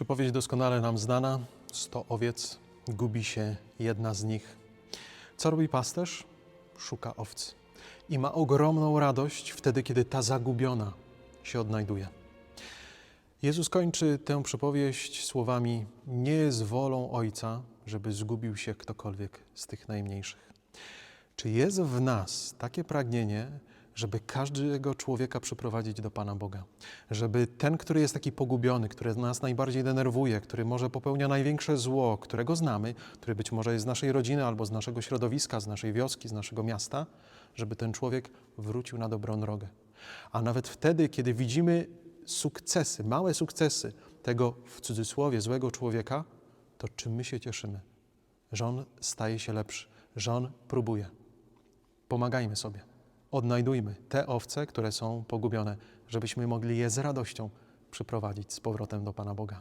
Przypowiedź doskonale nam znana. Sto owiec, gubi się jedna z nich. Co robi pasterz? Szuka owcy. I ma ogromną radość wtedy, kiedy ta zagubiona się odnajduje. Jezus kończy tę przypowieść słowami: Nie jest wolą Ojca, żeby zgubił się ktokolwiek z tych najmniejszych. Czy jest w nas takie pragnienie, żeby każdego człowieka przyprowadzić do Pana Boga? Żeby ten, który jest taki pogubiony, który nas najbardziej denerwuje, który może popełnia największe zło, którego znamy, który być może jest z naszej rodziny albo z naszego środowiska, z naszej wioski, z naszego miasta, żeby ten człowiek wrócił na dobrą drogę. A nawet wtedy, kiedy widzimy sukcesy, małe sukcesy tego w cudzysłowie złego człowieka, to czym my się cieszymy? Że on staje się lepszy, że on próbuje. Pomagajmy sobie. Odnajdujmy te owce, które są pogubione, żebyśmy mogli je z radością przyprowadzić z powrotem do Pana Boga.